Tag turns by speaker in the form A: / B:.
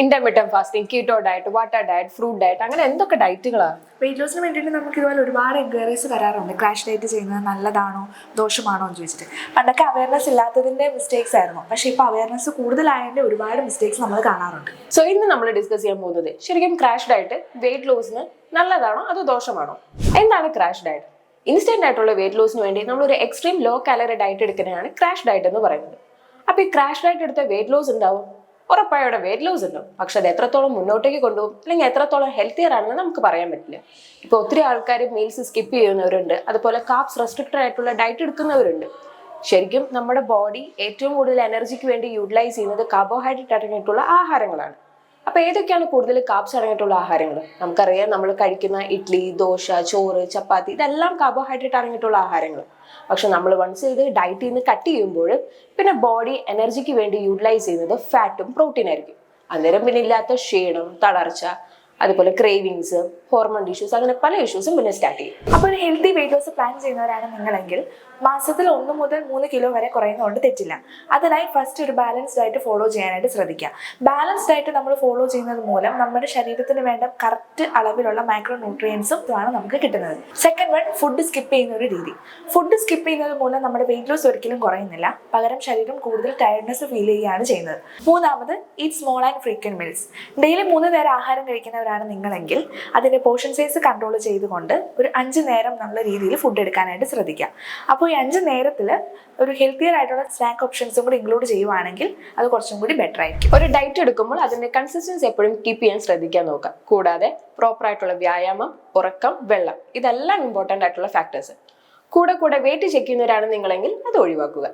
A: Intermediate fasting keto diet water diet fruit diet അങ്ങനെ എന്തൊക്കെ ഡയറ്റുകളാണ്
B: wait ലോസിന് വേണ്ടിയിട്ട് നമുക്ക് ഇതുപോലെ ഒരുപാട് എൻക്വയറീസ് വരാറുണ്ട്. ക്രാഷ് ഡയറ്റ് ചെയ്യുന്നത് നല്ലതാണോ ദോഷമാണോ എന്ന് ചോദിച്ചിട്ട്. പണ്ടൊക്കെ അവയർനെസ് ഇല്ലാത്തതിന്റെ മിസ്റ്റേക്സ് ആയിരുന്നു. പക്ഷേ ഇപ്പോൾ അവയർനെസ് കൂടുതലായതിന്റെ ഒരുപാട് മിസ്റ്റേക്സ് നമ്മൾ കാണാറുണ്ട്.
A: സോ ഇന്ന് നമ്മൾ ഡിസ്കസ് ചെയ്യാൻ പോകുന്നത് ശരിക്കും ക്രാഷ് ഡയറ്റ് വെയിറ്റ് ലോസിന് നല്ലതാണോ അതോ ദോഷമാണോ? എന്താണ് ക്രാഷ് ഡയറ്റ് ഇൻസ്റ്റന്റ് ആയിട്ടുള്ള വെയിറ്റ് ലോസിന് വേണ്ടി നമ്മൾ ഒരു എക്സ്ട്രീം ലോ കാലറി ഡയറ്റ് എടുക്കുന്നതാണ് ക്രാഷ് ഡയറ്റ് എന്ന് പറയുന്നത്. അപ്പൊ ഈ ക്രാഷ് ഡയറ്റ് എടുത്ത വെയിറ്റ് ലോസ് ഉണ്ടാവും ഉറപ്പായും അവിടെ വെയിറ്റ് ലോസ് ഉണ്ടാവും പക്ഷെ അത് എത്രത്തോളം മുന്നോട്ടേക്ക് കൊണ്ടുപോകും അല്ലെങ്കിൽ എത്രത്തോളം ഹെൽത്തിയർ ആണെന്ന് നമുക്ക് പറയാൻ പറ്റില്ല. ഇപ്പൊ ഒത്തിരി ആൾക്കാർ മീൽസ് സ്കിപ്പ് ചെയ്യുന്നവരുണ്ട്. അതുപോലെ കാപ്സ് റെസ്ട്രിക്റ്റഡ് ആയിട്ടുള്ള ഡയറ്റ് എടുക്കുന്നവരുണ്ട്. ശരിക്കും നമ്മുടെ ബോഡി ഏറ്റവും കൂടുതൽ എനർജിക്ക് വേണ്ടി യൂട്ടിലൈസ് ചെയ്യുന്നത് കാർബോഹൈഡ്രേറ്റ് അടങ്ങിയിട്ടുള്ള ആഹാരങ്ങളാണ്. അപ്പൊ ഏതൊക്കെയാണ് കൂടുതൽ കാബ്സ് അടങ്ങിയിട്ടുള്ള ആഹാരങ്ങൾ? നമുക്കറിയാം നമ്മൾ കഴിക്കുന്ന ഇഡ്ഡലി ദോശ ചോറ് ചപ്പാത്തി ഇതെല്ലാം കാർബോഹൈഡ്രേറ്റ് അടങ്ങിയിട്ടുള്ള ആഹാരങ്ങൾ. പക്ഷെ നമ്മൾ വൺസ് ഇത് ഡയറ്റിൽ നിന്ന് കട്ട് ചെയ്യുമ്പോൾ പിന്നെ ബോഡി എനർജിക്ക് വേണ്ടി യൂട്ടിലൈസ് ചെയ്യുന്നത് ഫാറ്റും പ്രോട്ടീൻ ആയിരിക്കും. അന്നേരം പിന്നെ ഇല്ലാത്ത ക്ഷീണം തളർച്ച അതുപോലെ ക്രേവിങ്സ് ഹോർമോൺ ഇഷ്യൂസ് അങ്ങനെ പല ഇഷ്യൂസും പിന്നെ സ്റ്റാർട്ട് ചെയ്യും.
B: അപ്പോൾ ഒരു ഹെൽത്തി വെയിറ്റ് ലോസ് പ്ലാൻ ചെയ്യുന്നവരാണ് നിങ്ങളെങ്കിൽ മാസത്തിൽ ഒന്ന് മുതൽ മൂന്ന് കിലോ വരെ കുറയുന്നതുകൊണ്ട് തെറ്റില്ല. അതിനായി ഫസ്റ്റ് ഒരു ബാലൻസ് ഡയറ്റ് ഫോളോ ചെയ്യാനായിട്ട് ശ്രദ്ധിക്കുക. ബാലൻസ് ഡയറ്റ് നമ്മൾ ഫോളോ ചെയ്യുന്നത് മൂലം നമ്മുടെ ശരീരത്തിന് വേണ്ട കറക്റ്റ് അളവിലുള്ള മൈക്രോ ന്യൂട്രിയൻസും ആണ് നമുക്ക് കിട്ടുന്നത്. സെക്കൻഡ് വൺ ഫുഡ് സ്കിപ്പ് ചെയ്യുന്ന ഒരു രീതി. ഫുഡ് സ്കിപ്പ് ചെയ്യുന്നത് മൂലം നമ്മുടെ വെയിറ്റ് ലോസ് ഒരിക്കലും കുറയുന്നില്ല. പകരം ശരീരം കൂടുതൽ ടയർഡ്നെസ് ഫീൽ ചെയ്യുകയാണ് ചെയ്യുന്നത്. മൂന്നാമത് eat small and frequent meals daily മൂന്ന് നേരം ആഹാരം കഴിക്കുന്നവരാണ് നിങ്ങളെങ്കിൽ അതിന്റെ പോർഷൻ സൈസ് കൺട്രോൾ ചെയ്തുകൊണ്ട് ഒരു അഞ്ച് നേരം നല്ല രീതിയിൽ ഫുഡ് എടുക്കാനായിട്ട് ശ്രദ്ധിക്കുക. അപ്പോൾ ഈ അഞ്ച് നേരത്തിൽ ഒരു ഹെൽത്തിയർ ആയിട്ടുള്ള സ്നാക്ക് ഓപ്ഷൻസും കൂടി ഇൻക്ലൂഡ് ചെയ്യുവാണെങ്കിൽ അത് കുറച്ചും കൂടി ബെറ്റർ ആയിരിക്കും.
A: ഒരു ഡയറ്റ് എടുക്കുമ്പോൾ അതിന്റെ കൺസിസ്റ്റൻസി എപ്പോഴും കീപ്പ് ചെയ്യാൻ ശ്രദ്ധിക്കാൻ നോക്കുക. കൂടാതെ പ്രോപ്പർ ആയിട്ടുള്ള വ്യായാമം ഉറക്കം വെള്ളം ഇതെല്ലാം ഇമ്പോർട്ടന്റ് ആയിട്ടുള്ള ഫാക്ടേഴ്സ് കൂടെ കൂടെ വെയിറ്റ് ചെക്ക് ചെയ്യുന്നവരാണ് നിങ്ങളെങ്കിൽ അത് ഒഴിവാക്കുക.